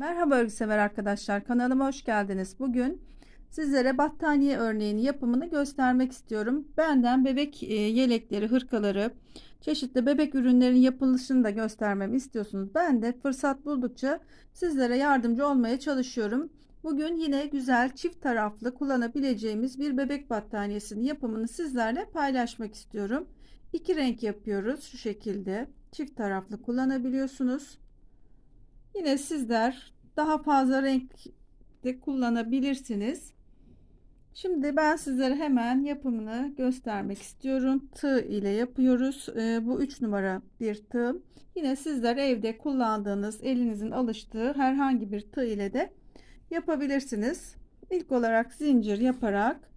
Merhaba örgüsever arkadaşlar kanalıma hoş geldiniz. Bugün sizlere battaniye örneğini yapımını göstermek istiyorum. Benden bebek e, yelekleri, hırkaları, çeşitli bebek ürünlerinin yapılışını da göstermemi istiyorsunuz. Ben de fırsat buldukça sizlere yardımcı olmaya çalışıyorum. Bugün yine güzel çift taraflı kullanabileceğimiz bir bebek battaniyesinin yapımını sizlerle paylaşmak istiyorum. İki renk yapıyoruz şu şekilde. Çift taraflı kullanabiliyorsunuz. Yine sizler daha fazla renk de kullanabilirsiniz. Şimdi ben sizlere hemen yapımını göstermek istiyorum. Tığ ile yapıyoruz. Ee, bu 3 numara bir tığ. Yine sizler evde kullandığınız elinizin alıştığı herhangi bir tığ ile de yapabilirsiniz. İlk olarak zincir yaparak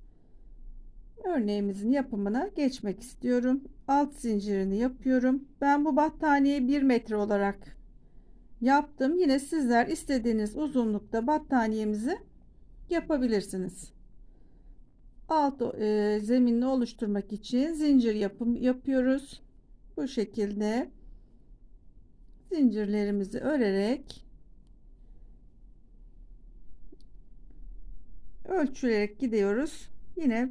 örneğimizin yapımına geçmek istiyorum. Alt zincirini yapıyorum. Ben bu battaniyeyi 1 metre olarak yaptım. Yine sizler istediğiniz uzunlukta battaniyemizi yapabilirsiniz. Alt e, zeminini oluşturmak için zincir yapım yapıyoruz. Bu şekilde zincirlerimizi örerek ölçülerek gidiyoruz. Yine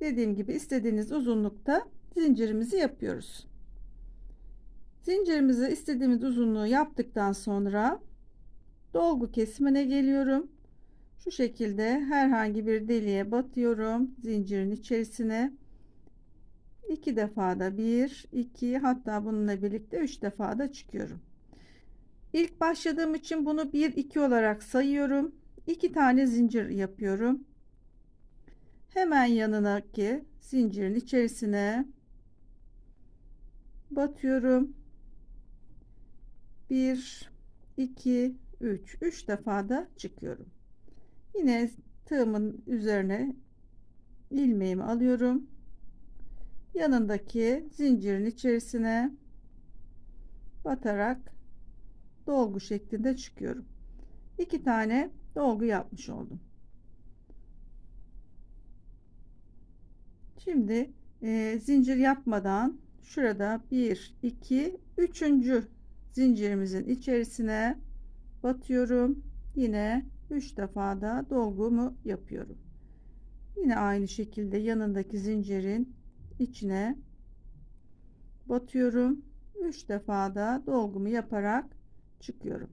dediğim gibi istediğiniz uzunlukta zincirimizi yapıyoruz. Zincirimizi istediğimiz uzunluğu yaptıktan sonra dolgu kesimine geliyorum. Şu şekilde herhangi bir deliğe batıyorum zincirin içerisine. iki defa da bir, iki hatta bununla birlikte üç defa da çıkıyorum. İlk başladığım için bunu bir iki olarak sayıyorum. iki tane zincir yapıyorum. Hemen yanındaki zincirin içerisine batıyorum 1 2 3 3 defa da çıkıyorum. Yine tığımın üzerine ilmeğimi alıyorum. Yanındaki zincirin içerisine batarak dolgu şeklinde çıkıyorum. İki tane dolgu yapmış oldum. Şimdi e, zincir yapmadan şurada 1 2 3 zincirimizin içerisine batıyorum. Yine 3 defa da dolgumu yapıyorum. Yine aynı şekilde yanındaki zincirin içine batıyorum. 3 defa da dolgumu yaparak çıkıyorum.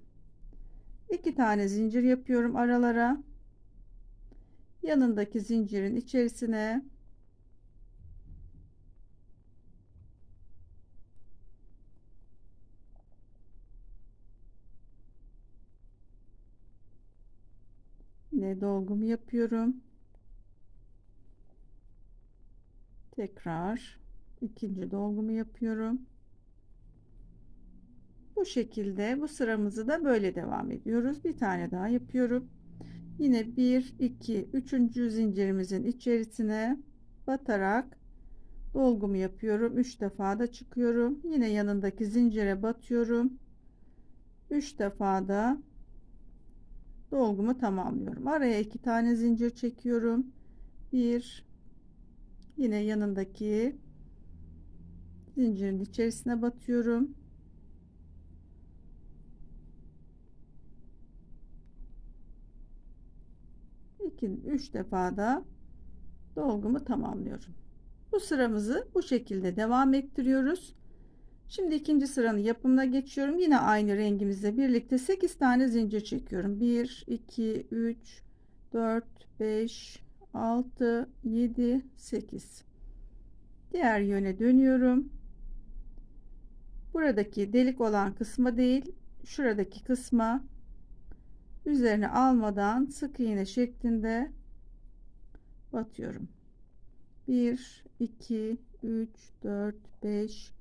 2 tane zincir yapıyorum aralara. Yanındaki zincirin içerisine Yine dolgumu yapıyorum. Tekrar ikinci dolgumu yapıyorum. Bu şekilde bu sıramızı da böyle devam ediyoruz. Bir tane daha yapıyorum. Yine 1 2 3. zincirimizin içerisine batarak dolgumu yapıyorum. 3 defa da çıkıyorum. Yine yanındaki zincire batıyorum. 3 defa da dolgumu tamamlıyorum. Araya iki tane zincir çekiyorum. Bir yine yanındaki zincirin içerisine batıyorum. İki, üç defa da dolgumu tamamlıyorum. Bu sıramızı bu şekilde devam ettiriyoruz. Şimdi ikinci sıranın yapımına geçiyorum. Yine aynı rengimizle birlikte 8 tane zincir çekiyorum. 1, 2, 3, 4, 5, 6, 7, 8. Diğer yöne dönüyorum. Buradaki delik olan kısma değil, şuradaki kısma üzerine almadan sık iğne şeklinde batıyorum. 1, 2, 3, 4, 5,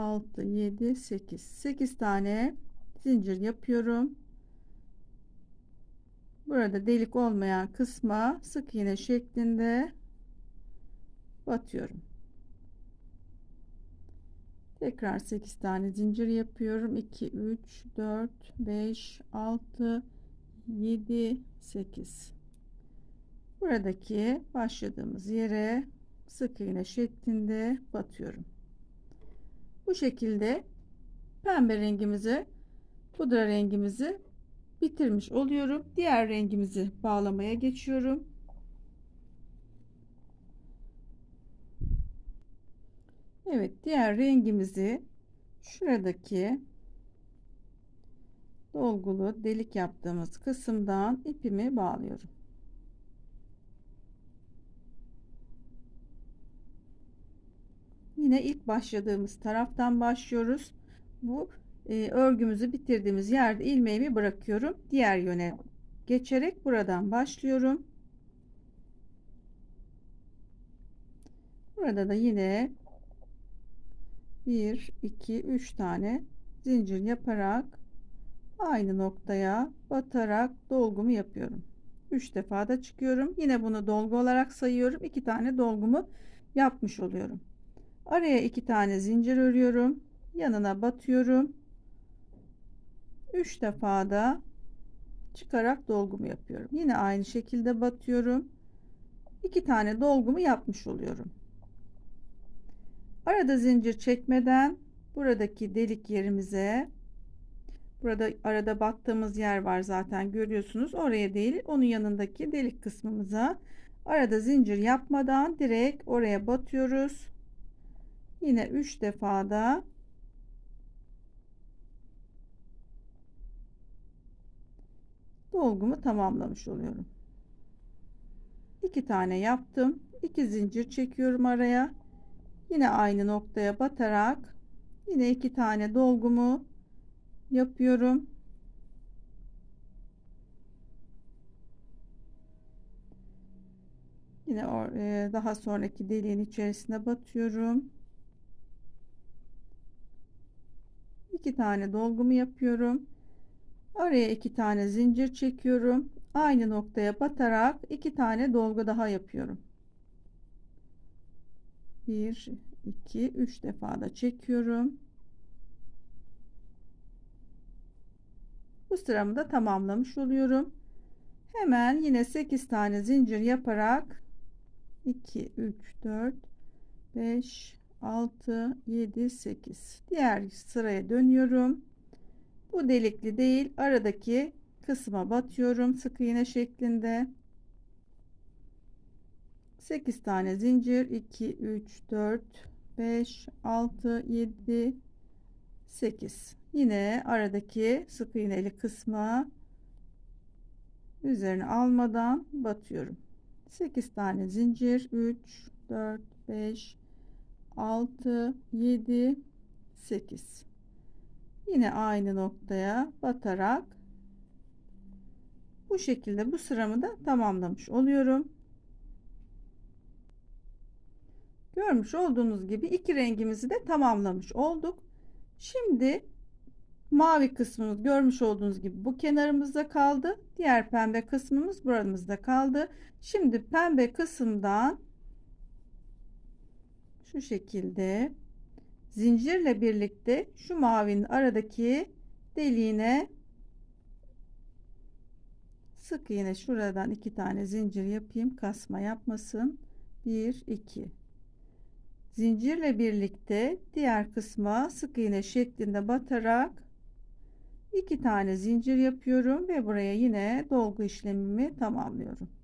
6 7 8 8 tane zincir yapıyorum. Burada delik olmayan kısma sık iğne şeklinde batıyorum. Tekrar 8 tane zincir yapıyorum. 2 3 4 5 6 7 8 buradaki başladığımız yere sık iğne şeklinde batıyorum bu şekilde pembe rengimizi pudra rengimizi bitirmiş oluyorum. Diğer rengimizi bağlamaya geçiyorum. Evet, diğer rengimizi şuradaki dolgulu delik yaptığımız kısımdan ipimi bağlıyorum. Yine ilk başladığımız taraftan başlıyoruz. Bu e, örgümüzü bitirdiğimiz yerde ilmeğimi bırakıyorum. Diğer yöne geçerek buradan başlıyorum. Burada da yine 1 2 3 tane zincir yaparak aynı noktaya batarak dolgumu yapıyorum. 3 defa da çıkıyorum. Yine bunu dolgu olarak sayıyorum. 2 tane dolgumu yapmış oluyorum. Araya 2 tane zincir örüyorum. Yanına batıyorum. 3 defa da çıkarak dolgumu yapıyorum. Yine aynı şekilde batıyorum. 2 tane dolgumu yapmış oluyorum. Arada zincir çekmeden buradaki delik yerimize burada arada battığımız yer var zaten görüyorsunuz. Oraya değil onun yanındaki delik kısmımıza arada zincir yapmadan direkt oraya batıyoruz. Yine 3 defa da dolgumu tamamlamış oluyorum. 2 tane yaptım. 2 zincir çekiyorum araya. Yine aynı noktaya batarak yine iki tane dolgumu yapıyorum. Yine e, daha sonraki deliğin içerisine batıyorum. İki tane dolgumu yapıyorum. Araya iki tane zincir çekiyorum. Aynı noktaya batarak iki tane dolgu daha yapıyorum. 1 2 3 defa da çekiyorum. Bu sıramı da tamamlamış oluyorum. Hemen yine 8 tane zincir yaparak 2 3 4 5 6 7 8 diğer sıraya dönüyorum. Bu delikli değil aradaki kısma batıyorum sık iğne şeklinde. 8 tane zincir 2 3 4 5 6 7 8 yine aradaki sık iğneli kısma üzerine almadan batıyorum. 8 tane zincir 3 4 5 6 7 8 yine aynı noktaya batarak bu şekilde bu sıramı da tamamlamış oluyorum Görmüş olduğunuz gibi iki rengimizi de tamamlamış olduk. Şimdi mavi kısmımız görmüş olduğunuz gibi bu kenarımızda kaldı. Diğer pembe kısmımız buramızda kaldı. Şimdi pembe kısımdan şu şekilde zincirle birlikte şu mavinin aradaki deliğine sık iğne şuradan iki tane zincir yapayım. Kasma yapmasın. 1 2 zincirle birlikte diğer kısma sık iğne şeklinde batarak iki tane zincir yapıyorum ve buraya yine dolgu işlemimi tamamlıyorum.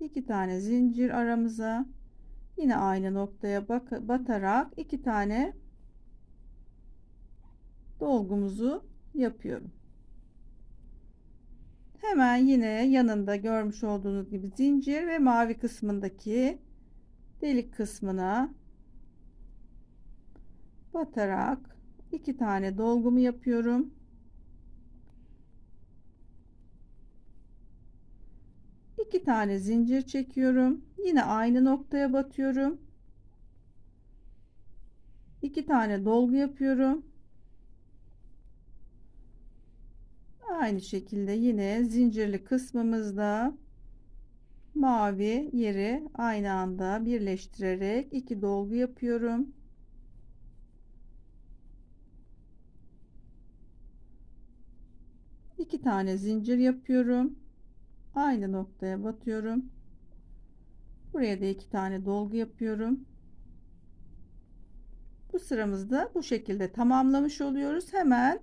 İki tane zincir aramıza yine aynı noktaya batarak iki tane dolgumuzu yapıyorum. Hemen yine yanında görmüş olduğunuz gibi zincir ve mavi kısmındaki delik kısmına batarak iki tane dolgumu yapıyorum. İki tane zincir çekiyorum. Yine aynı noktaya batıyorum. iki tane dolgu yapıyorum. Aynı şekilde yine zincirli kısmımızda mavi yeri aynı anda birleştirerek iki dolgu yapıyorum. iki tane zincir yapıyorum. Aynı noktaya batıyorum. Buraya da iki tane dolgu yapıyorum. Bu sıramızda bu şekilde tamamlamış oluyoruz. Hemen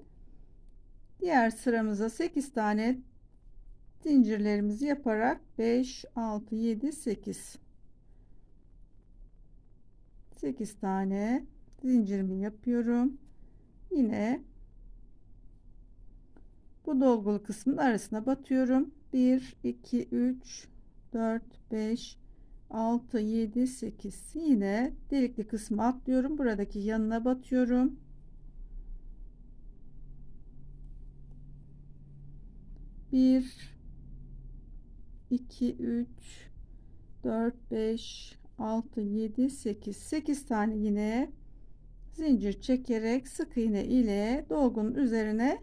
Diğer sıramıza 8 tane zincirlerimizi yaparak 5 6 7 8 8 tane zincirimi yapıyorum. Yine bu dolgulu kısmın arasına batıyorum. 1 2 3 4 5 6 7 8 yine delikli kısmı atlıyorum. Buradaki yanına batıyorum. Bir, iki, üç, dört, beş, altı, yedi, sekiz. Sekiz tane yine zincir çekerek sık iğne ile dolgunun üzerine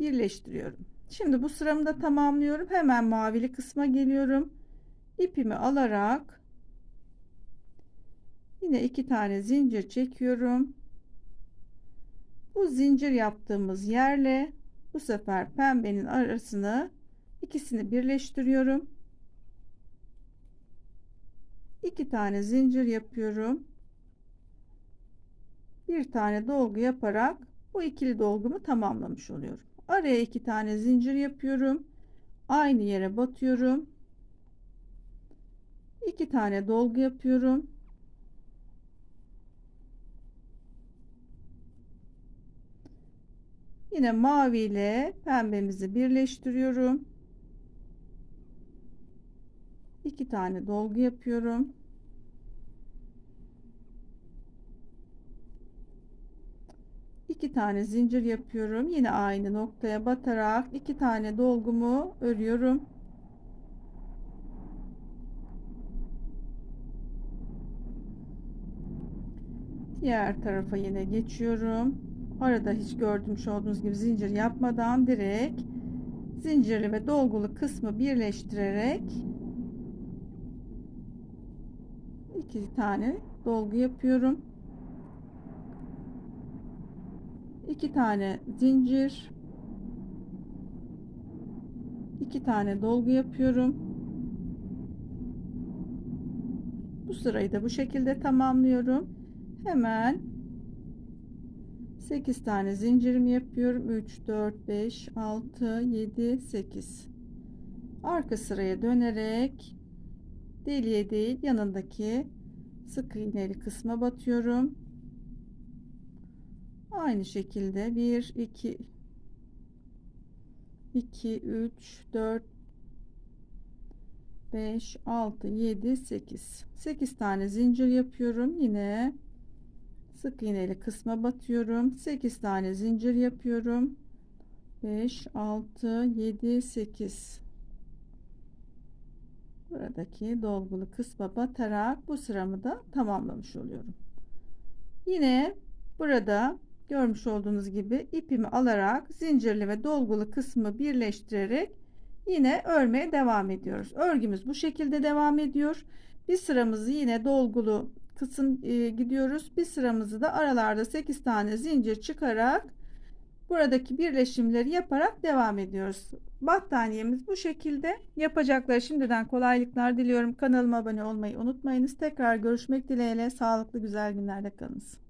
birleştiriyorum. Şimdi bu sıramı da tamamlıyorum. Hemen mavili kısma geliyorum. İpimi alarak yine iki tane zincir çekiyorum. Bu zincir yaptığımız yerle bu sefer pembenin arasını ikisini birleştiriyorum. İki tane zincir yapıyorum. Bir tane dolgu yaparak bu ikili dolgumu tamamlamış oluyorum. Araya iki tane zincir yapıyorum. Aynı yere batıyorum. İki tane dolgu yapıyorum. Yine mavi ile pembemizi birleştiriyorum. İki tane dolgu yapıyorum. İki tane zincir yapıyorum. Yine aynı noktaya batarak iki tane dolgumu örüyorum. Diğer tarafa yine geçiyorum. Arada hiç gördüğümüz olduğunuz gibi zincir yapmadan direkt zincirli ve dolgulu kısmı birleştirerek iki tane dolgu yapıyorum. İki tane zincir iki tane dolgu yapıyorum. Bu sırayı da bu şekilde tamamlıyorum. Hemen 8 tane zincirimi yapıyorum. 3 4 5 6 7 8 arka sıraya dönerek deliğe değil yanındaki sık iğneli kısma batıyorum. Aynı şekilde 1 2 2 3 4 5 6 7 8 8 tane zincir yapıyorum. Yine. Sık iğneli kısma batıyorum. 8 tane zincir yapıyorum. 5 6 7 8 buradaki dolgulu kısma batarak bu sıramı da tamamlamış oluyorum. Yine burada görmüş olduğunuz gibi ipimi alarak zincirli ve dolgulu kısmı birleştirerek yine örmeye devam ediyoruz örgümüz bu şekilde devam ediyor bir sıramızı yine dolgulu kısım e, gidiyoruz. Bir sıramızı da aralarda 8 tane zincir çıkarak buradaki birleşimleri yaparak devam ediyoruz. Battaniyemiz bu şekilde. Yapacakları şimdiden kolaylıklar diliyorum. Kanalıma abone olmayı unutmayınız. Tekrar görüşmek dileğiyle. Sağlıklı güzel günlerde kalınız.